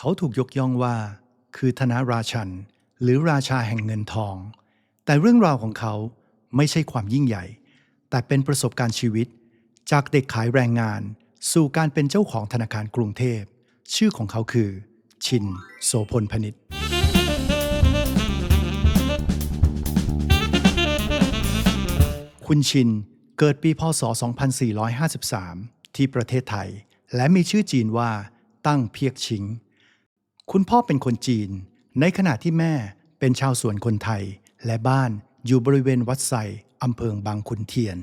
เขาถูกยกย่องว่า คือธนราชัน หรือราชาแห่งเงินทอง แต่เรื่องราวของเขาไม่ใช่ความยิ่งใหญ่ แต่เป็นประสบการณ์ชีวิต จากเด็กขายแรงงาน สู่การเป็นเจ้าของธนาคารกรุงเทพ ชื่อของเขาคือ ชิน โสพลพนิษฐ์คุณชินเกิดปีพศ 2453 ที่ประเทศไทย และมีชื่อจีนว่าตั้งเพียกชิง คุณพ่อเป็นคนจีน ในขณะที่แม่เป็นชาวสวนคนไทย และบ้านอยู่บริเวณวัดไซอำเภอบางขุนเทียน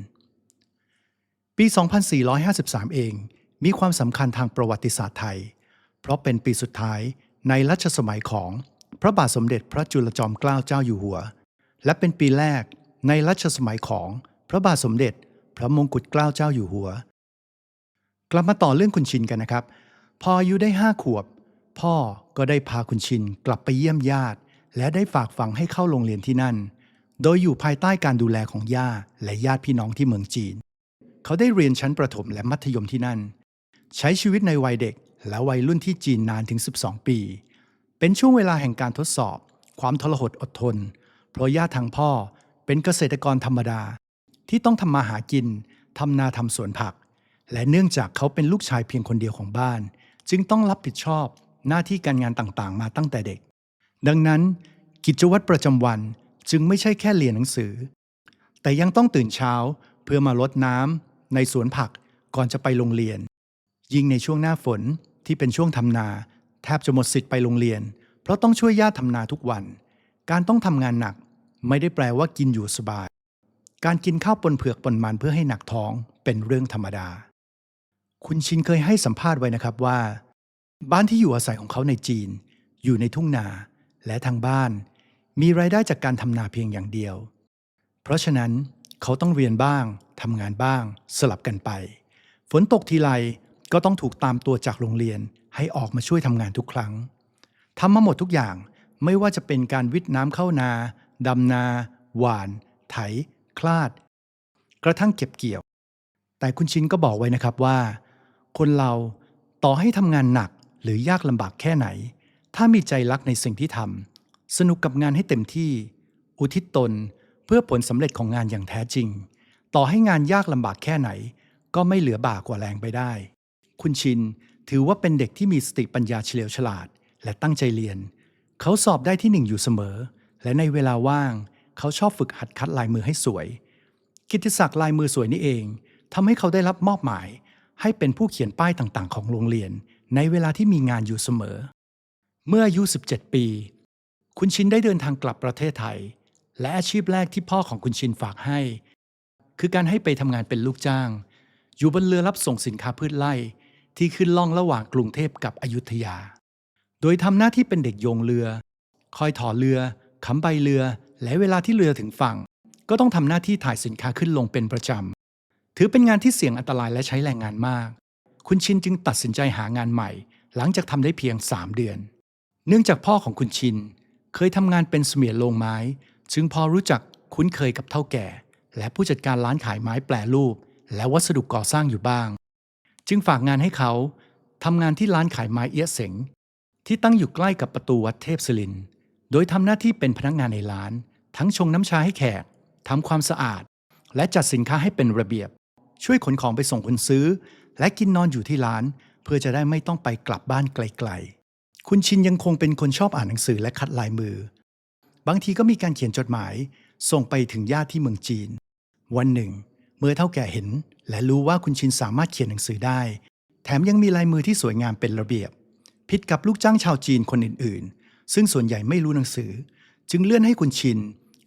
ปี 2453 เองมีความสำคัญทางประวัติศาสตร์ไทย เพราะเป็นปีสุดท้ายในรัชสมัยของพระบาทสมเด็จพระจุลจอมเกล้าเจ้าอยู่หัว และเป็นปีแรกในรัชสมัยของพระบาทสมเด็จพระมงกุฎเกล้าเจ้าอยู่หัว กลับมาต่อเรื่องคุณชินกันนะครับ พออายุได้ห้าขวบ พ่อก็ได้พาคุณชินกลับไปเยี่ยมญาติ และได้ฝากฝังให้เข้าโรงเรียนที่นั่น โดยอยู่ภายใต้การดูแลของย่าและญาติพี่น้องที่เมืองจีน เขาได้เรียนชั้นประถมและมัธยมที่นั่น ใช้ชีวิตในวัยเด็กและวัยรุ่นที่จีนนานถึง 12 ปี เป็นช่วงเวลาแห่งการทดสอบ ความทรหดอดทน เพราะญาติทางพ่อเป็นเกษตรกรธรรมดา ที่ต้องทำมาหากินทำนาทำสวนผัก และเนื่องจากเขาเป็นลูกชายเพียงคนเดียวของบ้าน จึงต้องรับผิดชอบ หน้าที่การงานต่างๆ มาตั้งแต่เด็ก ดังนั้น กิจวัตรประจำวันจึงไม่ใช่แค่เรียนหนังสือ แต่ยังต้องตื่นเช้าเพื่อมารดน้ำในสวนผักก่อนจะไปโรงเรียน ยิ่งในช่วงหน้าฝนที่เป็นช่วงทำนา แทบจะหมดสิทธิ์ไปโรงเรียน เพราะต้องช่วยญาทำนาทุกวัน การต้องทำงานหนักไม่ได้แปลว่ากินอยู่สบาย การกินข้าวปนเผือกปนมันเพื่อให้หนักท้องเป็นเรื่องธรรมดา คุณชินเคยให้สัมภาษณ์ไว้นะครับว่า บ้านที่อยู่อาศัยของเขาในจีน อยู่ในทุ่งนาและทางบ้าน มีรายได้จากการทำนาเพียงอย่างเดียว เพราะฉะนั้นเขาต้องเรียนบ้างทำงานบ้าง สลับกันไป ฝนตกทีไรก็ต้องถูกตามตัวจากโรงเรียนให้ออกมาช่วยทำงานทุกครั้งทำมาหมดทุกอย่างไม่ว่าจะเป็นการวิทน้ำเข้านาดำนา หว่าน ไถ คลาด กระทั่งเก็บเกี่ยว แต่คุณชินก็บอกไว้นะครับว่า คนเราต่อให้ทำงานหนัก หรือยากลำบากแค่ไหน ถ้ามีใจรักในสิ่งที่ทำสนุกกับงานให้เต็มที่ อุทิศตนเพื่อผลสำเร็จของงานอย่างแท้จริง ต่อให้งานยากลำบากแค่ไหน ก็ไม่เหลือบ่ากว่าแรงไปได้ คุณชินถือว่าเป็นเด็กที่มีสติปัญญาเฉลียวฉลาด และตั้งใจเรียน เขาสอบได้ที่หนึ่งอยู่เสมอ และในเวลาว่าง เขาชอบฝึกหัดคัดลายมือให้สวย กิตติศักดิ์ลายมือสวยนี่เองทำให้เขาได้รับมอบหมาย ให้เป็นผู้เขียนป้ายต่างๆ ของโรงเรียน ในเวลาที่มีงานอยู่เสมอ เมื่ออายุ 17 ปี คุณชินได้เดินทางกลับประเทศไทย และอาชีพแรกที่พ่อของคุณชินฝากให้ คือการให้ไปทำงานเป็นลูกจ้าง อยู่บนเรือรับส่งสินค้าพืชไร่ที่ขึ้นล่องระหว่างกรุงเทพกับอยุธยา โดยทำหน้าที่เป็นเด็กโยงเรือ คอยถอเรือขำใบเรือ และเวลาที่เรือถึงฝั่ง ก็ต้องทำหน้าที่ถ่ายสินค้าขึ้นลงเป็นประจำ ถือเป็นงานที่เสี่ยงอันตรายและใช้แรงงานมาก คุณชินจึงตัดสินใจหางานใหม่ หลังจากทำได้เพียง 3 เดือน เนื่องจากพ่อของคุณชิน เคยทำงานเป็นเสมียนโรงไม้ จึงพอรู้จักคุ้นเคยกับเท่าแก่ และผู้จัดการร้านขายไม้แปรรูป และวัสดุก่อสร้างอยู่บ้าง จึงฝากงานให้เขาทำงานที่ร้านขายไม้เอี้ยเสงที่ตั้งอยู่ใกล้กับประตูวัดเทพศิริน โดยทำหน้าที่เป็นพนักงานในร้าน ทั้งชงน้ำชาให้แขกทำความสะอาด และจัดสินค้าให้เป็นระเบียบ ช่วยขนของไปส่งคนซื้อ และกินนอนอยู่ที่ร้าน เพื่อจะได้ไม่ต้องไปกลับบ้านไกลๆ คุณชินยังคงเป็นคนชอบอ่านหนังสือและคัดลายมือ บางทีก็มีการเขียนจดหมาย ส่งไปถึงญาติที่เมืองจีน วันหนึ่ง เมื่อเท่าแก่เห็น และรู้ว่าคุณชินสามารถเขียนหนังสือได้ แถมยังมีลายมือที่สวยงามเป็นระเบียบ ผิดกับลูกจ้างชาวจีนคนอื่นๆ ซึ่งส่วนใหญ่ไม่รู้หนังสือ จึงเลื่อนให้คุณชิน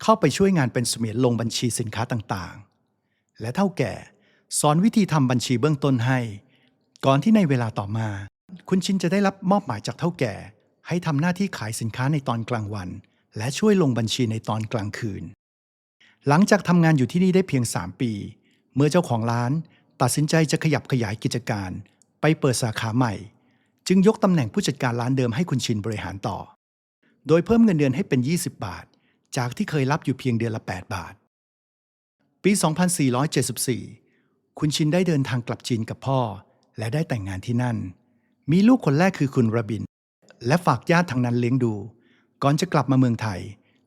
เข้าไปช่วยงานเป็นเสมียนลงบัญชีสินค้าต่างๆ และเท่าแก่ สอนวิธีทำบัญชีเบื้องต้นให้ ก่อนที่ในเวลาต่อมา คุณชินจะได้รับมอบหมายจากเท่าแก่ ให้ทำหน้าที่ขายสินค้าในตอนกลางวัน และช่วยลงบัญชีในตอนกลางคืน หลังจากทำงานอยู่ที่นี่ได้เพียง 3 ปี เมื่อเจ้าของร้าน ตัดสินใจจะขยับขยายกิจการ ไปเปิดสาขาใหม่ จึงยกตำแหน่งผู้จัดการร้านเดิมให้คุณชินบริหารต่อ โดยเพิ่มเงินเดือนให้เป็น 20 บาท จากที่เคยรับอยู่เพียงเดือนละ 8 บาท ปี 2474 คุณชินได้เดินทางกลับจีนกับพ่อ และได้แต่งงานที่นั่น มีลูกคนแรกคือคุณระบิน และฝากญาติทางนั้นเลี้ยงดู ก่อนจะกลับมาเมืองไทย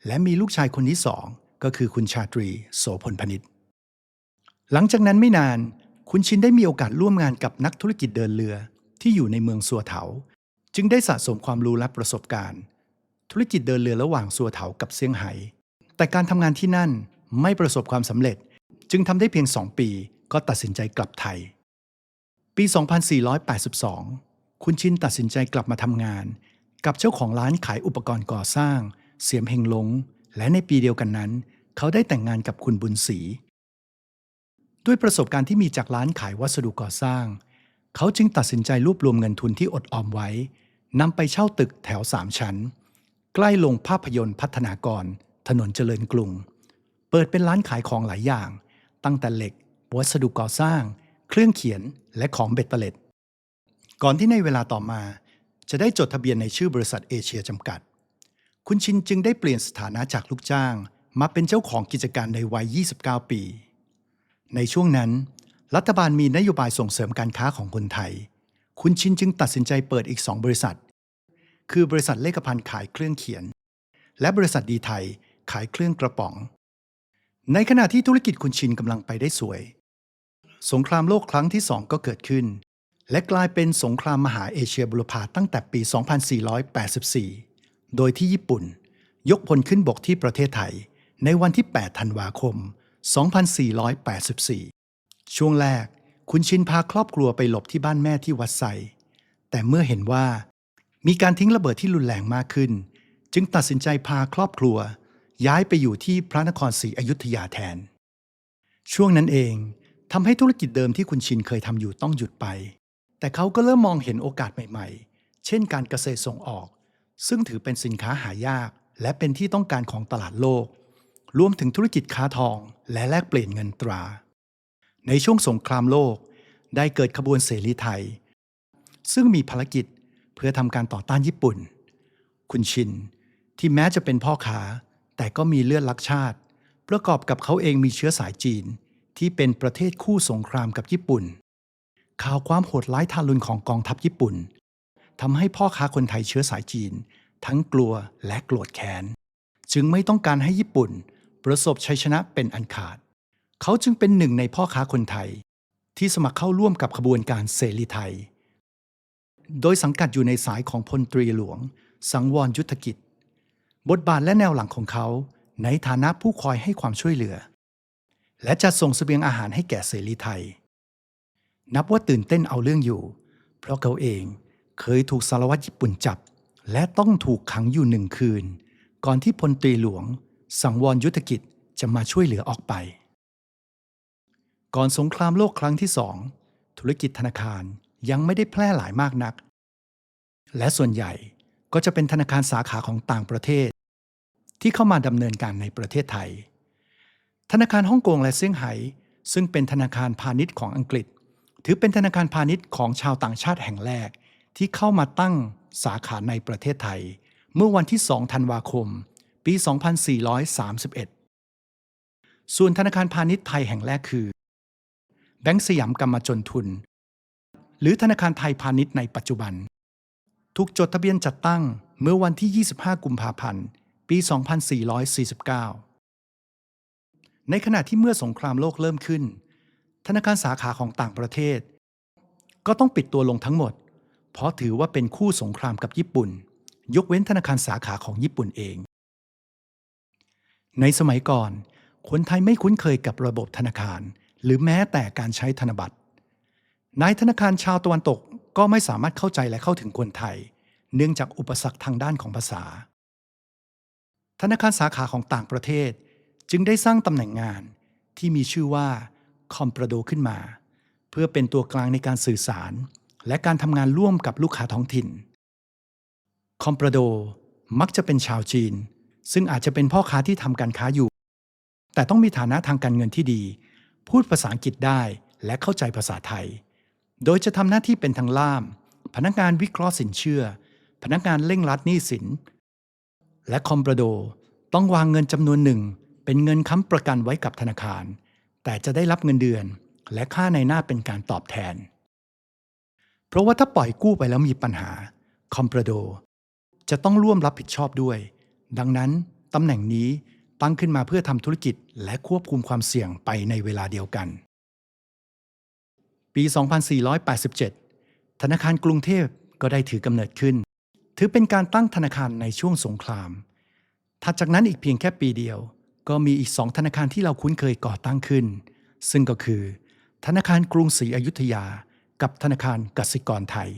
และมีลูกชายคนที่สองก็คือคุณชาตรี โสพลพนิษฐ์หลังจากนั้นไม่นาน คุณชินได้มีโอกาสร่วมงานกับนักธุรกิจเดินเรือที่อยู่ในเมืองสัวเถา จึงได้สะสมความรู้และประสบการณ์ ธุรกิจเดินเรือระหว่างสัวเถากับเซี่ยงไฮ้แต่การทำงานที่นั่นไม่ประสบความสำเร็จ จึงทำได้เพียง2ปี ก็ตัดสินใจกลับไทย ปี 2482 คุณชินตัดสินใจกลับมาทำงาน กับเจ้าของร้านขายอุปกรณ์ก่อสร้าง เสียมเฮงลง และในปีเดียวกันนั้น เขาได้แต่งงานกับคุณบุญศรีด้วยประสบการณ์ที่มีจากร้านขายวัสดุก่อสร้าง เขาจึงตัดสินใจรวบรวมเงินทุนที่อดออมไว้นำไปเช่าตึกแถวสามชั้น ใกล้โรงภาพยนตร์พัฒนากร ถนนเจริญกรุง เปิดเป็นร้านขายของหลายอย่าง ตั้งแต่เหล็ก วัสดุก่อสร้าง เครื่องเขียนและของเบ็ดเตล็ด ก่อนที่ในเวลาต่อมา จะได้จดทะเบียนในชื่อบริษัทเอเชียจำกัด คุณชินจึงได้เปลี่ยนสถานะจากลูกจ้าง มาเป็นเจ้าของกิจการในวัย 29 ปี ในช่วงนั้น รัฐบาลมีนโยบายส่งเสริมการค้าของคนไทย คุณชินจึงตัดสินใจเปิดอีกสองบริษัท คือบริษัทเลขพันธ์ขายเครื่องเขียน และบริษัทดีไทยขายเครื่องกระป๋อง ในขณะที่ธุรกิจคุณชินกำลังไปได้สวย สงครามโลกครั้งที่สองก็เกิดขึ้น และกลายเป็นสงครามมหาเอเชียบุรพาตั้งแต่ปี 2484 โดยที่ญี่ปุ่น ยกพลขึ้นบกที่ประเทศไทย ในวันที่ 8 ธันวาคม 2484 ช่วงแรก คุณชินพาครอบครัวไปหลบที่บ้านแม่ที่วัดไซแต่เมื่อเห็นว่า มีการทิ้งระเบิดที่รุนแรงมากขึ้น จึงตัดสินใจพาครอบครัว ย้ายไปอยู่ที่พระนครศรีอยุธยาแทน ช่วงนั้นเอง ทำให้ธุรกิจเดิมที่คุณชินเคยทำอยู่ต้องหยุดไป แต่เขาก็เริ่มมองเห็นโอกาสใหม่ๆ เช่นการเกษตรส่งออก ซึ่งถือเป็นสินค้าหายาก และเป็นที่ต้องการของตลาดโลก รวมถึงธุรกิจค้าทอง และแลกเปลี่ยนเงินตรา ในช่วงสงครามโลก ได้เกิดขบวนเสรีไทย ซึ่งมีภารกิจเพื่อทำการต่อต้านญี่ปุ่น คุณชินที่แม้จะเป็นพ่อค้าแต่ก็มีเลือดรักชาติ ประกอบกับเขาเองมีเชื้อสายจีน ที่เป็นประเทศคู่สงครามกับญี่ปุ่น ข่าวความโหดร้ายทารุณของกองทัพญี่ปุ่นทำให้พ่อค้าคนไทยเชื้อสายจีน ทั้งกลัวและโกรธแค้น จึงไม่ต้องการให้ญี่ปุ่น ประสบชัยชนะเป็นอันขาด เขาจึงเป็นหนึ่งในพ่อค้าคนไทย ที่สมัครเข้าร่วมกับขบวนการเสรีไทย โดยสังกัดอยู่ในสายของพลตรีหลวง สังวรยุทธกิจ บทบาทและแนวหลังของเขาในฐานะผู้คอยให้ความช่วยเหลือ และจัดส่งเสบียงอาหารให้แก่เสรีไทย นับว่าตื่นเต้นเอาเรื่องอยู่ เพราะเขาเองเคยถูกสารวัตรญี่ปุ่นจับ และต้องถูกขังอยู่หนึ่งคืน ก่อนที่พลตรีหลวง สังวรยุทธกิจจะมาช่วยเหลือออกไป ก่อนสงครามโลกครั้งที่สองธุรกิจธนาคารยังไม่ได้แพร่หลายมากนัก และส่วนใหญ่ก็จะเป็นธนาคารสาขาของต่างประเทศ ที่เข้ามาดำเนินการในประเทศไทย ธนาคารฮ่องกงและเซี่ยงไฮ้ซึ่งเป็นธนาคารพาณิชย์ของอังกฤษ ถือเป็นธนาคารพาณิชย์ของชาวต่างชาติแห่งแรก ที่เข้ามาตั้งสาขาในประเทศไทย เมื่อวันที่ 2 ธันวาคม ปี 2431 ส่วนธนาคารพาณิชย์ไทยแห่งแรกคือ แบงก์สยามกรรมจนทุน หรือธนาคารไทยพาณิชย์ในปัจจุบัน ถูกจดทะเบียนจัดตั้งเมื่อวันที่ 25 กุมภาพันธ์ ปี 2449 ในขณะที่เมื่อสงครามโลกเริ่มขึ้น ธนาคารสาขาของต่างประเทศ ก็ต้องปิดตัวลงทั้งหมด เพราะถือว่าเป็นคู่สงครามกับญี่ปุ่น ยกเว้นธนาคารสาขาของญี่ปุ่นเอง ในสมัยก่อน คนไทยไม่คุ้นเคยกับระบบธนาคาร หรือแม้แต่การใช้ธนบัตรนายธนาคารชาวตะวันตกก็ไม่สามารถเข้าใจและเข้าถึงคนไทย เนื่องจากอุปสรรคทางด้านของภาษา ธนาคารสาขาของต่างประเทศ จึงได้สร้างตำแหน่งงานที่มีชื่อว่าคอมประโดขึ้นมา เพื่อเป็นตัวกลางในการสื่อสาร และการทำงานร่วมกับลูกค้าท้องถิ่น คอมประโดมักจะเป็นชาวจีน ซึ่งอาจจะเป็นพ่อค้าที่ทำการค้าอยู่ แต่ต้องมีฐานะทางการเงินที่ดี พูดภาษาอังกฤษได้และเข้าใจภาษาไทย โดยจะทำหน้าที่เป็นทางล่าม พนักงานวิเคราะห์สินเชื่อ พนักงานเร่งรัดหนี้สิน และคอมประโดต้องวางเงินจำนวนหนึ่ง เป็นเงินค้ำประกันไว้กับธนาคาร แต่จะได้รับเงินเดือน และค่าในหน้าเป็นการตอบแทน เพราะว่าถ้าปล่อยกู้ไปแล้วมีปัญหาคอมประโดจะต้องร่วมรับผิดชอบด้วย ดังนั้นตำแหน่งนี้ตั้งขึ้นมาเพื่อทำธุรกิจและควบคุมความเสี่ยงไปในเวลาเดียวกัน ปี 2487 ธนาคารกรุงเทพก็ได้ถือกำเนิดขึ้น ถือเป็นการตั้งธนาคารในช่วงสงคราม ถัดจากนั้นอีกเพียงแค่ปีเดียว ก็มีอีกสองธนาคารที่เราคุ้นเคยก่อตั้งขึ้น ซึ่งก็คือ ธนาคารกรุงศรีอยุธยา กับธนาคารกสิกรไทย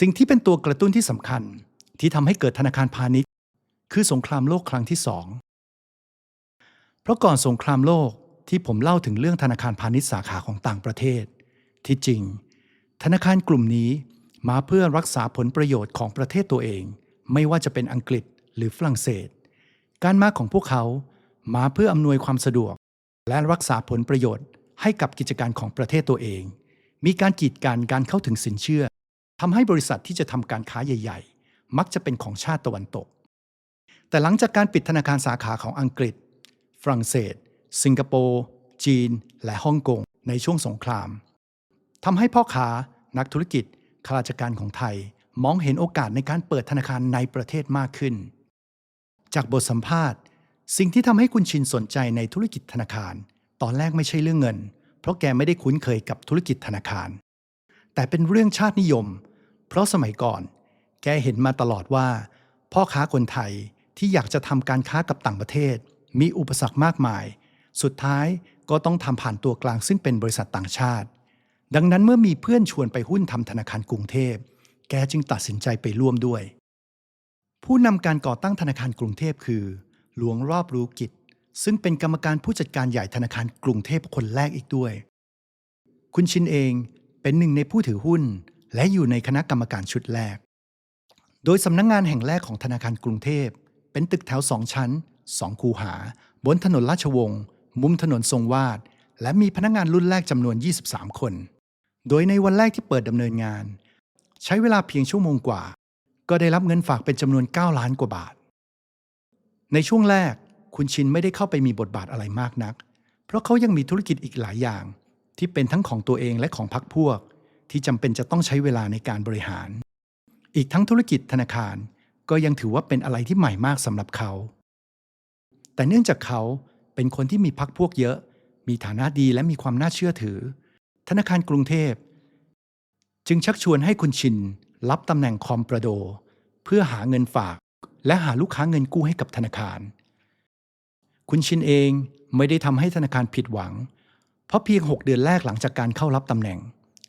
สิ่งที่เป็นตัวกระตุ้นที่สำคัญที่ทำให้เกิดธนาคารพาณิชย์ คือสงครามโลกครั้งที่สองเพราะก่อนสงครามโลกที่ผมเล่าถึงเรื่องธนาคารพาณิชย์สาขาของต่างประเทศ ที่จริง ธนาคารกลุ่มนี้มาเพื่อรักษาผลประโยชน์ของประเทศตัวเอง ไม่ว่าจะเป็นอังกฤษหรือฝรั่งเศส การมาของพวกเขามาเพื่ออำนวยความสะดวก และรักษาผลประโยชน์ให้กับกิจการของประเทศตัวเอง มีการกีดกันการเข้าถึงสินเชื่อทำให้บริษัทที่จะทำการค้าใหญ่ ๆ มักจะเป็นของชาติตะวันตก แต่หลังจากการปิดธนาคารสาขาของอังกฤษ ฝรั่งเศส สิงคโปร์ จีน และฮ่องกงในช่วงสงครามทำให้พ่อค้า นักธุรกิจข้าราชการของไทย มองเห็นโอกาสในการเปิดธนาคารในประเทศมากขึ้น จากบทสัมภาษณ์ สิ่งที่ทำให้คุณชินสนใจในธุรกิจธนาคาร ตอนแรกไม่ใช่เรื่องเงิน เพราะแกไม่ได้คุ้นเคยกับธุรกิจธนาคาร แต่เป็นเรื่องชาตินิยม เพราะสมัยก่อน แกเห็นมาตลอดว่า พ่อค้าคนไทยที่อยากจะทำการค้ากับต่างประเทศ มีอุปสรรคมากมาย สุดท้ายก็ต้องทำผ่านตัวกลางซึ่งเป็นบริษัทต่างชาติ ดังนั้นเมื่อมีเพื่อนชวนไปหุ้นทำธนาคารกรุงเทพ แกจึงตัดสินใจไปร่วมด้วย ผู้นำการก่อตั้งธนาคารกรุงเทพคือ หลวงรอบรู้กิจ ซึ่งเป็นกรรมการผู้จัดการใหญ่ธนาคารกรุงเทพคนแรกอีกด้วย คุณชินเองเป็นหนึ่งในผู้ถือหุ้น และอยู่ในคณะกรรมการชุดแรก โดยสำนักงงานแห่งแรกของธนาคารกรุงเทพ เป็นตึกแถวสองชั้นสองคูหา บนถนนราชวงศ์มุมถนนทรงวาด และมีพนักงานรุ่นแรกจำนวน 23 คน โดยในวันแรกที่เปิดดำเนินงาน ใช้เวลาเพียงชั่วโมงกว่า ก็ได้รับเงินฝากเป็นจำนวน 9 ล้านกว่าบาท ในช่วงแรกคุณชินไม่ได้เข้าไปมีบทบาทอะไรมากนัก เพราะเขายังมีธุรกิจอีกหลายอย่าง ที่เป็นทั้งของตัวเองและของพรรคพวก ที่จำเป็นจะต้องใช้เวลาในการบริหาร อีกทั้งธุรกิจธนาคารก็ยังถือว่าเป็นอะไรที่ใหม่มากสำหรับเขา แต่เนื่องจากเขาเป็นคนที่มีพักพวกเยอะ มีฐานะดีและมีความน่าเชื่อถือ ธนาคารกรุงเทพ จึงชักชวนให้คุณชินรับตำแหน่งคอมประโด เพื่อหาเงินฝาก และหาลูกค้าเงินกู้ให้กับธนาคาร คุณชินเองไม่ได้ทำให้ธนาคารผิดหวัง เพราะเพียง 6 เดือนแรกหลังจากการเข้ารับตำแหน่ง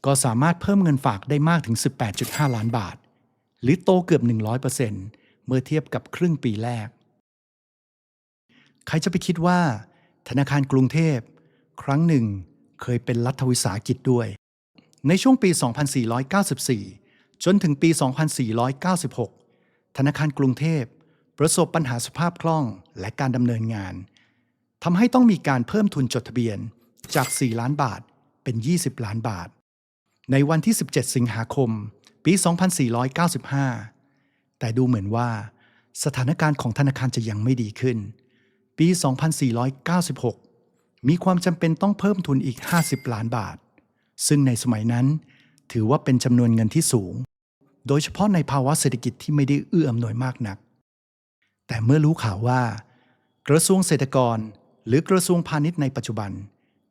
ก็สามารถเพิ่มเงินฝากได้มากถึง 18.5 ล้านบาท หรือโตเกือบ 100%เมื่อเทียบกับครึ่งปีแรก ใครจะไปคิดว่า ธนาคารกรุงเทพ ครั้งหนึ่งเคยเป็นรัฐวิสาหกิจด้วย ในช่วงปี 2494 จนถึงปี 2496 ธนาคารกรุงเทพ ประสบปัญหาสภาพคล่องและการดำเนินงานทำให้ต้องมีการเพิ่มทุนจดทะเบียนจาก 4 ล้านบาทเป็น 20 ล้านบาท ในวันที่ 17 สิงหาคม ปี 2495 แต่ดูเหมือนว่า สถานการณ์ของธนาคารจะยังไม่ดีขึ้น ปี 2496 มีความจำเป็นต้องเพิ่มทุนอีก 50 ล้านบาท ซึ่งในสมัยนั้นถือว่าเป็นจำนวนเงินที่สูง โดยเฉพาะในภาวะเศรษฐกิจที่ไม่ได้เอื้ออำนวยมากนัก แต่เมื่อรู้ข่าวว่า กระทรวงเศรษฐกร หรือกระทรวงพาณิชย์ในปัจจุบัน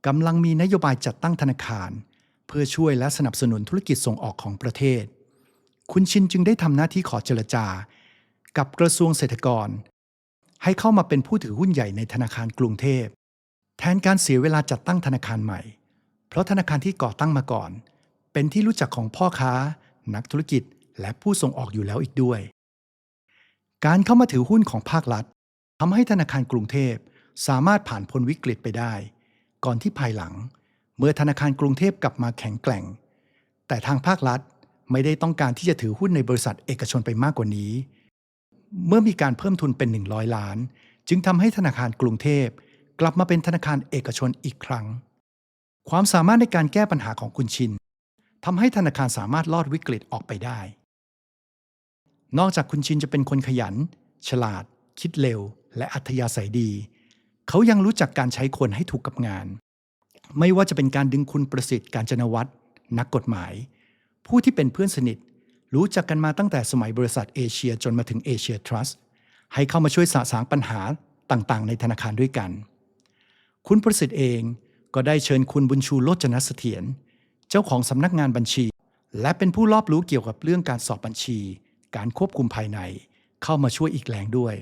กำลังมีนโยบายจัดตั้งธนาคาร เพื่อช่วยและสนับสนุนธุรกิจส่งออกของประเทศ คุณชินจึงได้ทำหน้าที่ขอเจรจา กับกระทรวงเศรษฐกร ให้เข้ามาเป็นผู้ถือหุ้นใหญ่ในธนาคารกรุงเทพ แทนการเสียเวลาจัดตั้งธนาคารใหม่ เพราะธนาคารที่ก่อตั้งมาก่อน เป็นที่รู้จักของพ่อค้า นักธุรกิจ และผู้ส่งออกอยู่แล้วอีกด้วย การเข้ามาถือหุ้นของภาครัฐทำให้ธนาคารกรุงเทพสามารถผ่านพ้นวิกฤตไปได้ ก่อนที่ภายหลัง เมื่อธนาคารกรุงเทพกลับมาแข็งแกร่ง แต่ทางภาครัฐไม่ได้ต้องการที่จะถือหุ้นในบริษัทเอกชนไปมากกว่านี้ เมื่อมีการเพิ่มทุนเป็น 100 ล้าน จึงทำให้ธนาคารกรุงเทพกลับมาเป็นธนาคารเอกชนอีกครั้ง ความสามารถในการแก้ปัญหาของคุณชินทำให้ธนาคารสามารถลอดวิกฤตออกไปได้ นอกจากคุณชินจะเป็นคนขยัน ฉลาด คิดเร็ว และอัธยาศัยดี เขายังรู้จักการใช้คนให้ถูกกับงาน ไม่ว่าจะเป็นการดึงคุณประสิทธิ์การจนวัตรนักกฎหมาย ผู้ที่เป็นเพื่อนสนิท รู้จักกันมาตั้งแต่สมัยบริษัทเอเชียจนมาถึงเอเชียทรัสต์ให้เข้ามาช่วยสะสางปัญหาต่างๆ ในธนาคารด้วยกัน คุณประสิทธิ์เองก็ได้เชิญคุณบุญชูโลจนเสถียรเจ้าของสำนักงานบัญชี และเป็นผู้รอบรู้เกี่ยวกับเรื่องการสอบบัญชี การควบคุมภายในเข้ามาช่วยอีกแรงด้วย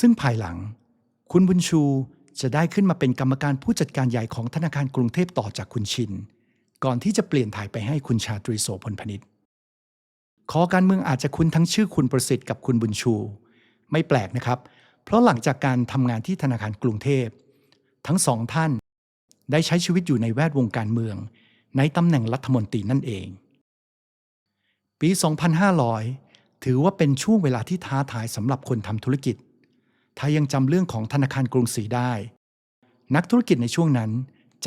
ซึ่งภายหลัง คุณบุญชูจะได้ขึ้นมาเป็นกรรมการผู้จัดการใหญ่ของธนาคารกรุงเทพต่อจากคุณชิน ก่อนที่จะเปลี่ยนถ่ายไปให้คุณชาตรีโสพลพนิษฐ์ขอการเมืองอาจจะคุ้นทั้งชื่อคุณประสิทธิ์กับคุณบุญชู ไม่แปลกนะครับ เพราะหลังจากการทำงานที่ธนาคารกรุงเทพ ทั้งสองท่าน ได้ใช้ชีวิตอยู่ในแวดวงการเมือง ในตำแหน่งรัฐมนตรีนั่นเอง ปี 2500 ถือว่าเป็นช่วงเวลาที่ท้าทายสำหรับคนทำธุรกิจ ถ้ายังจำเรื่องของธนาคารกรุงศรีได้ นักธุรกิจในช่วงนั้น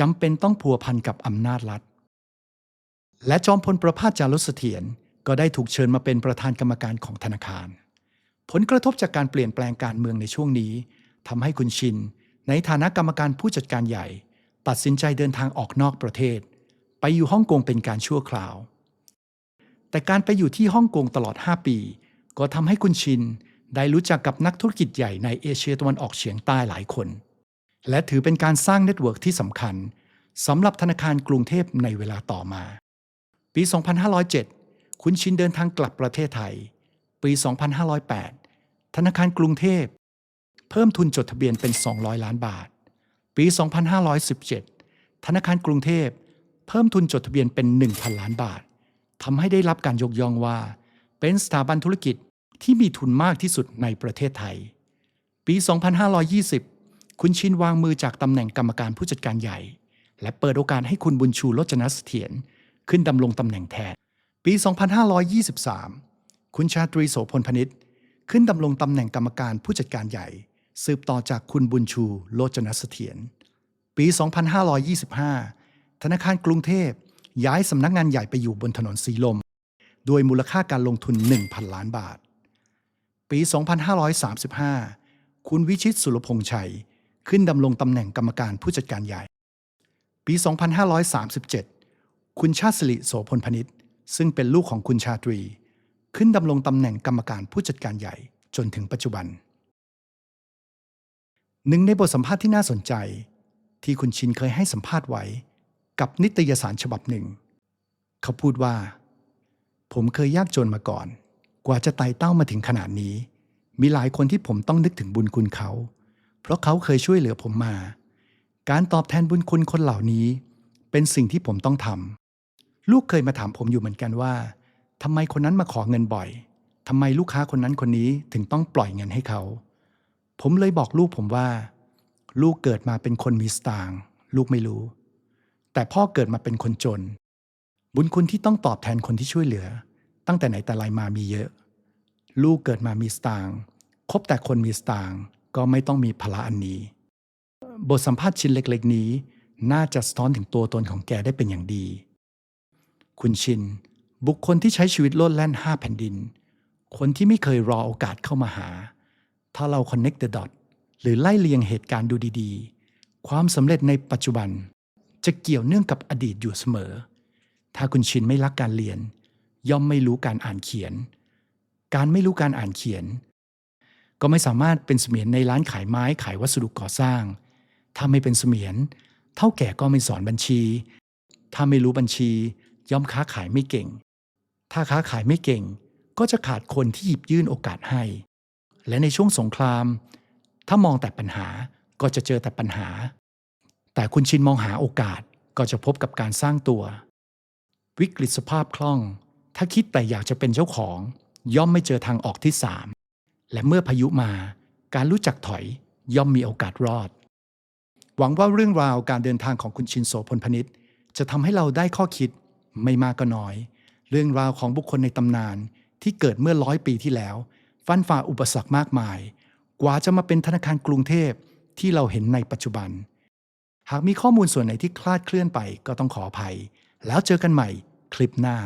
จำเป็นต้องพัวพันกับอำนาจรัฐ และจอมพลประภาสจารุเสถียรก็ได้ถูกเชิญมาเป็นประธานกรรมการของธนาคาร ผลกระทบจากการเปลี่ยนแปลงการเมืองในช่วงนี้ทำให้คุณชิน ในฐานะกรรมการผู้จัดการใหญ่ ตัดสินใจเดินทางออกนอกประเทศ ไปอยู่ฮ่องกงเป็นการชั่วคราว แต่การไปอยู่ที่ฮ่องกงตลอด 5 ปี ก็ทำให้คุณชิน ได้รู้จักกับนักธุรกิจใหญ่ในเอเชียตะวันออกเฉียงใต้หลายคน และถือเป็นการสร้างเน็ตเวิร์กที่สำคัญสำหรับธนาคารกรุงเทพในเวลาต่อมา ปี 2507 คุณชินเดินทางกลับประเทศไทย ปี 2508 ธนาคารกรุงเทพ เพิ่มทุนจดทะเบียนเป็น 200 ล้านบาท ปี 2517 ธนาคารกรุงเทพ เพิ่มทุนจดทะเบียนเป็น 1,000 ล้านบาท ทำให้ได้รับการยกย่องว่า เป็นสถาบันธุรกิจที่มีทุนมากที่สุดในประเทศไทย ปี 2520 คุณชินวางมือจากตำแหน่งกรรมการผู้จัดการใหญ่ และเปิดโอกาสให้คุณบุญชูโลจนเสถียรขึ้นดำรงตำแหน่งแทน ปี 2523 คุณชาตรีโสพลพนิษฐ์ขึ้นดำรงตำแหน่งกรรมการผู้จัดการใหญ่ สืบต่อจากคุณบุญชูโลจนเสถียรปี 2525 ธนาคารกรุงเทพ ย้ายสำนักงานใหญ่ไปอยู่บนถนนสีลม โดยมูลค่าการลงทุน 1,000 ล้านบาท ปี 2535 คุณวิชิตสุรพงษ์ชัย ขึ้นดำรงตำแหน่งกรรมการผู้จัดการใหญ่ ปี 2537 คุณชาติสิริโสพลพนิษฐ์ซึ่งเป็นลูกของคุณชาตรี ขึ้นดำรงตำแหน่งกรรมการผู้จัดการใหญ่จนถึงปัจจุบันหนึ่งในบทสัมภาษณ์ที่น่าสนใจ ที่คุณชินเคยให้สัมภาษณ์ไว้ กับนิตยสารฉบับหนึ่ง เขาพูดว่า ผมเคยยากจนมาก่อน กว่าจะไต่เต้ามาถึงขนาดนี้ มีหลายคนที่ผมต้องนึกถึงบุญคุณเขา เพราะเขาเคยช่วยเหลือผมมา การตอบแทนบุญคุณคนเหล่านี้ เป็นสิ่งที่ผมต้องทำลูกเคยมาถามผมอยู่เหมือนกันว่าทำไมคนนั้นมาขอเงินบ่อยทำไมลูกค้าคนนั้นคนนี้ถึงต้องปล่อยเงินให้เขา ผมเลยบอกลูกผมว่า ลูกเกิดมาเป็นคนมีสตางค์ลูกไม่รู้ แต่พ่อเกิดมาเป็นคนจน บุญคุณที่ต้องตอบแทนคนที่ช่วยเหลือ ตั้งแต่ไหนแต่ไรมามีเยอะ ลูกเกิดมามีสตางค์คบแต่คนมีสตางค์ก็ไม่ต้องมีภาระอันนี้ บทสัมภาษณ์ชิ้นเล็ก ๆ นี้ น่าจะสะท้อนถึงตัวตนของแกได้เป็นอย่างดี คุณชิน บุคคลที่ใช้ชีวิตโลดแล่นห้าแผ่นดิน คนที่ไม่เคยรอโอกาสเข้ามาหา ถ้าเรา connect the dot หรือไล่เลียงเหตุการณ์ดูดี ๆ ความสำเร็จในปัจจุบัน จะเกี่ยวเนื่องกับอดีตอยู่เสมอ ถ้าคุณชินไม่รักการเรียน ย่อมไม่รู้การอ่านเขียน การไม่รู้การอ่านเขียน ก็ไม่สามารถเป็นเสมียนในร้านขายไม้ขายวัสดุก่อสร้าง ถ้าไม่เป็นเสมียน เท่าแก่ก็ไม่สอนบัญชี ถ้าไม่รู้บัญชี ย่อมค้าขายไม่เก่ง ถ้าค้าขายไม่เก่ง ก็จะขาดคนที่หยิบยื่นโอกาสให้ และในช่วงสงคราม ถ้ามองแต่ปัญหาก็จะเจอแต่ปัญหา แต่คุณชินมองหาโอกาสก็จะพบกับการสร้างตัว วิกฤตสภาพคล่อง ถ้าคิดแต่อยากจะเป็นเจ้าของ ย่อมไม่เจอทางออกที่สามและเมื่อพายุมาการรู้จักถอยย่อมมีโอกาสรอด หวังว่าเรื่องราวการเดินทางของคุณชินโสพลพนิษฐ์จะทำให้เราได้ข้อคิดไม่มากก็น้อย เรื่องราวของบุคคลในตำนานที่เกิดเมื่อร้อยปีที่แล้ว ฟันฝ่าอุปสรรคมากมาย กว่าจะมาเป็นธนาคารกรุงเทพที่เราเห็นในปัจจุบัน หากมีข้อมูลส่วนไหนที่คลาดเคลื่อนไปก็ต้องขออภัย แล้วเจอกันใหม่คลิปหน้า